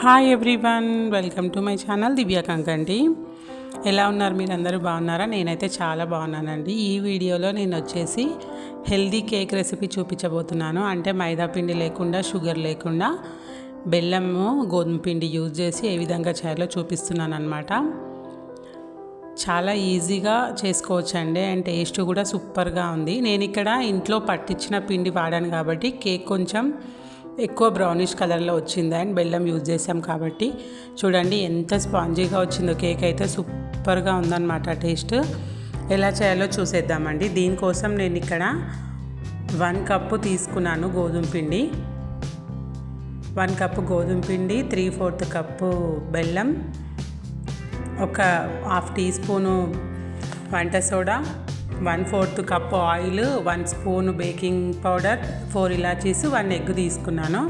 Hi everyone welcome to my channel Divya కంకండి ఎలా ఉన్నారు మీరు అందరూ బాగున్నారా? నేనైతే చాలా బాగున్నానండి. ఈ వీడియోలో నేను వచ్చేసి హెల్దీ కేక్ రెసిపీ చూపించబోతున్నాను. అంటే మైదా పిండి లేకుండా షుగర్ లేకుండా బెల్లము గోధుమ పిండి యూజ్ చేసి ఏ విధంగా చేయాలో చూపిస్తున్నాను అనమాట చాలా ఈజీగా చేసుకోవచ్చు అండి అండ్ టేస్ట్ కూడా సూపర్గా ఉంది. నేను ఇక్కడ ఇంట్లో పట్టించిన పిండి వాడాను కాబట్టి కేక్ కొంచెం ఎక్కువ బ్రౌనిష్ కలర్లో వచ్చింది అండ్ బెల్లం యూజ్ చేసాం కాబట్టి. చూడండి ఎంత స్పాంజీగా వచ్చిందో కేక్ అయితే సూపర్గా ఉందన్నమాట టేస్ట్ ఎలా చేయాలో చూసేద్దామండి. దీనికోసం నేను ఇక్కడ వన్ కప్పు తీసుకున్నాను గోధుమ పిండి. వన్ కప్పు గోధుమ పిండి త్రీ ఫోర్త్ కప్పు బెల్లం ఒక హాఫ్ టీ స్పూను వంట soda one fourth cup oil one spoon baking powder four ఇలాచీస్ one egg తీసుకున్నాను.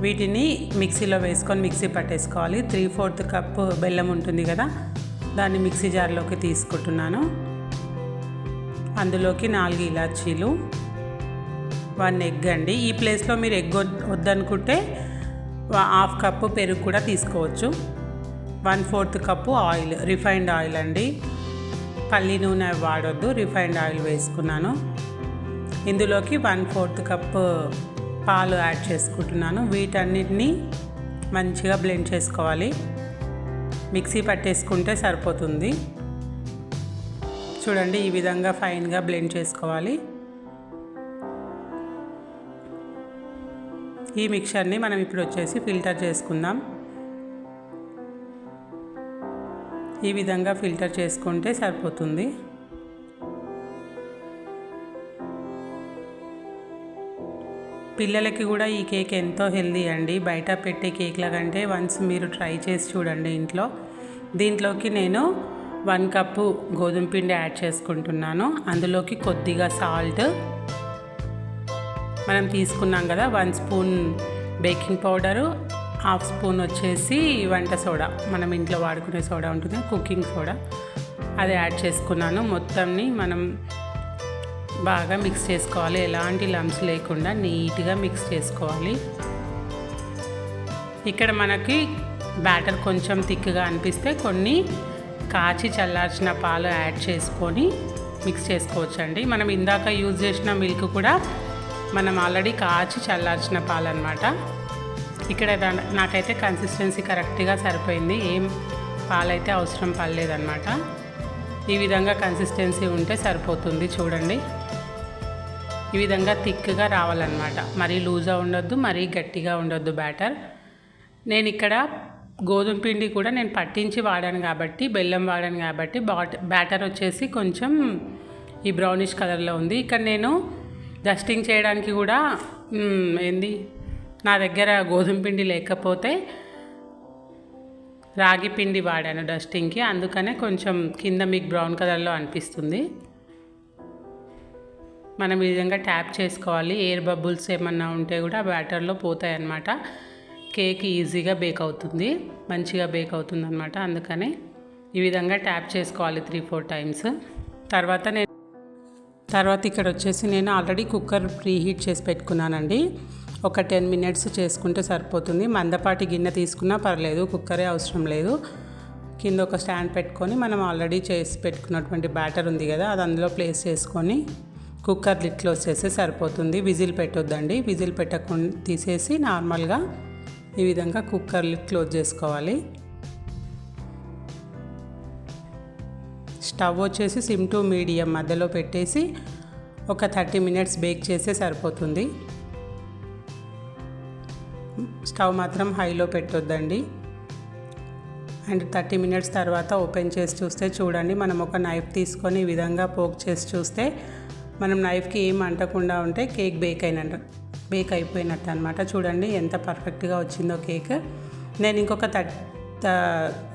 వీటిని మిక్సీలో వేసుకొని మిక్సీ పట్టేసుకోవాలి. త్రీ ఫోర్త్ కప్ బెల్లం ఉంటుంది కదా దాన్ని మిక్సీ జార్లోకి తీసుకుంటున్నాను. అందులోకి నాలుగు ఇలాచీలు వన్ ఎగ్ అండి. ఈ ప్లేస్లో మీరు ఎగ్ వద్దనుకుంటే హాఫ్ కప్పు పెరుగు కూడా తీసుకోవచ్చు. One fourth cup oil refined oil అండి. పల్లి నూనె వాడొద్దు రిఫైండ్ ఆయిల్ వేసుకున్నాను. ఇందులోకి వన్ ఫోర్త్ కప్పు పాలు యాడ్ చేసుకుంటున్నాను. వీటన్నిటిని మంచిగా బ్లెండ్ చేసుకోవాలి. మిక్సీ పట్టేసుకుంటే సరిపోతుంది. చూడండి ఈ విధంగా ఫైన్గా బ్లెండ్ చేసుకోవాలి. ఈ మిక్చర్ని మనం ఇప్పుడు వచ్చేసి ఫిల్టర్ చేసుకుందాం. ఈ విధంగా ఫిల్టర్ చేసుకుంటే సరిపోతుంది. పిల్లలకి కూడా ఈ కేక్ ఎంతో హెల్దీ అండి. బయట పెట్టే కేక్ల కంటే వన్స్ మీరు ట్రై చేసి చూడండి ఇంట్లో. దీంట్లోకి నేను వన్ కప్పు గోధుమ పిండి యాడ్ చేసుకుంటున్నాను. అందులోకి కొద్దిగా సాల్ట్. మనం తీసుకున్నాం కదా one spoon baking powder. Half spoon వచ్చేసి వంట సోడా. మనం ఇంట్లో వాడుకునే సోడా ఉంటుంది కుకింగ్ సోడా. అది యాడ్ చేసుకున్నాను. మొత్తంని మనం బాగా మిక్స్ చేసుకోవాలి. ఎలాంటి లంప్స్ లేకుండా నీట్గా మిక్స్ చేసుకోవాలి. ఇక్కడ మనకి బ్యాటర్ కొంచెం థిక్గా అనిపిస్తే కొన్ని కాచి చల్లార్చిన పాలు యాడ్ చేసుకొని మిక్స్ చేసుకోవచ్చండి. మనం ఇందాక యూజ్ చేసిన మిల్క్ కూడా మనం ఆల్రెడీ కాచి చల్లార్చిన పాలు అనమాట ఇక్కడ నాకైతే కన్సిస్టెన్సీ కరెక్ట్గా సరిపోయింది. ఏం పాలైతే అవసరం పడలేదన్నమాట. ఈ విధంగా కన్సిస్టెన్సీ ఉంటే సరిపోతుంది చూడండి. ఈ విధంగా థిక్గా రావాలన్నమాట. మరీ లూజా ఉండొద్దు మరీ గట్టిగా ఉండొద్దు బ్యాటర్. నేను ఇక్కడ గోధుమ పిండి కూడా నేను పట్టించి వాడాను కాబట్టి బెల్లం వాడాను కాబట్టి బాట్ బ్యాటర్ వచ్చేసి కొంచెం ఈ బ్రౌనిష్ కలర్లో ఉంది. ఇక్కడ నేను డస్టింగ్ చేయడానికి కూడా ఏంది? నా దగ్గర గోధుమ పిండి లేకపోతే రాగి పిండి వాడాను డస్టింగ్కి అందుకనే కొంచెం కింద మీకు బ్రౌన్ కలర్లో అనిపిస్తుంది. మనం ఈ విధంగా ట్యాప్ చేసుకోవాలి. ఎయిర్ బబుల్స్ ఏమన్నా ఉంటే కూడా బ్యాటర్లో పోతాయి అన్నమాట కేక్ ఈజీగా బేక్ అవుతుంది. మంచిగా బేక్ అవుతుంది అనమాట అందుకనే ఈ విధంగా ట్యాప్ చేసుకోవాలి త్రీ ఫోర్ టైమ్స్ తర్వాత నేను తర్వాత ఇక్కడ వచ్చేసి నేను ఆల్రెడీ కుక్కర్ ప్రీ హీట్ చేసి పెట్టుకున్నానండి. ఒక టెన్ మినిట్స్ చేసుకుంటే సరిపోతుంది. మందపాటి గిన్నె తీసుకున్నా పర్లేదు కుక్కరే అవసరం లేదు. కింద ఒక స్టాండ్ పెట్టుకొని మనం ఆల్రెడీ చేసి పెట్టుకున్నటువంటి బ్యాటర్ ఉంది కదా అది అందులో ప్లేస్ చేసుకొని కుక్కర్ లిట్ క్లోజ్ చేస్తే సరిపోతుంది. విజిల్ పెట్టొద్దండి. విజిల్ పెట్టకుండా తీసేసి నార్మల్గా ఈ విధంగా కుక్కర్ లిట్ క్లోజ్ చేసుకోవాలి. స్టవ్ వచ్చేసి సిమ్ టు మీడియం మధ్యలో పెట్టేసి ఒక థర్టీ మినిట్స్ బేక్ చేస్తే సరిపోతుంది. స్టవ్ మాత్రం హైలో పెట్టొద్దండి. అండ్ థర్టీ మినిట్స్ తర్వాత ఓపెన్ చేసి చూస్తే చూడండి మనం ఒక నైఫ్ తీసుకొని ఈ విధంగా పోక్ చేసి చూస్తే మనం నైఫ్కి ఏం అంటకుండా ఉంటే కేక్ బేక్ అయినట్టు బేక్ అయిపోయినట్టు అనమాట చూడండి ఎంత పర్ఫెక్ట్గా వచ్చిందో కేక్. నేను ఇంకొక థర్ట్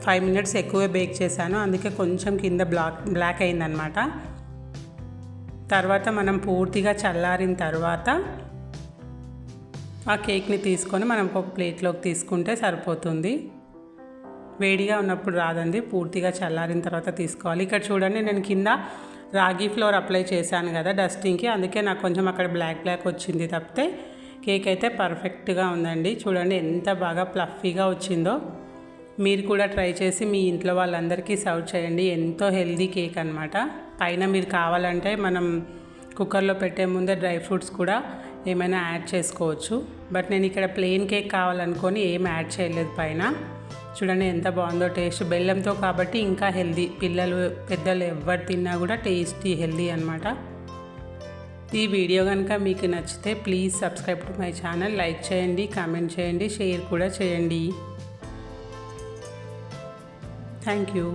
ఫైవ్ మినిట్స్ ఎక్కువే బేక్ చేశాను అందుకే కొంచెం కింద బ్లాక్ బ్లాక్ అయిందనమాట తర్వాత మనం పూర్తిగా చల్లారిన తర్వాత ఆ కేక్ని తీసుకొని మనం ఒక ప్లేట్లోకి తీసుకుంటే సరిపోతుంది. వేడిగా ఉన్నప్పుడు రాదండి పూర్తిగా చల్లారిన తర్వాత తీసుకోవాలి. ఇక్కడ చూడండి నేను కింద రాగి ఫ్లోర్ అప్లై చేశాను కదా డస్టింగ్కి అందుకే నాకు కొంచెం అక్కడ బ్లాక్ బ్లాక్ వచ్చింది తప్పితే కేక్ అయితే పర్ఫెక్ట్గా ఉందండి. చూడండి ఎంత బాగా ప్లఫీగా వచ్చిందో. మీరు కూడా ట్రై చేసి మీ ఇంట్లో వాళ్ళందరికీ సర్వ్ చేయండి. ఎంతో హెల్దీ కేక్ అనమాట పైన మీరు కావాలంటే మనం కుక్కర్లో పెట్టే ముందే డ్రై ఫ్రూట్స్ కూడా ఏమైనా యాడ్ చేసుకోవచ్చు. బట్ నేను ఇక్కడ ప్లెయిన్ కేక్ కావాలనుకొని ఏం యాడ్ చేయలేదు పైన. చూడండి ఎంత బాగుందో టేస్ట్. బెల్లంతో కాబట్టి ఇంకా హెల్దీ. పిల్లలు పెద్దలు ఎవరు తిన్నా కూడా టేస్టీ హెల్దీ అనమాట ఈ వీడియో కనుక మీకు నచ్చితే please subscribe to my channel. Like చేయండి కామెంట్ చేయండి షేర్ కూడా చేయండి. Thank you.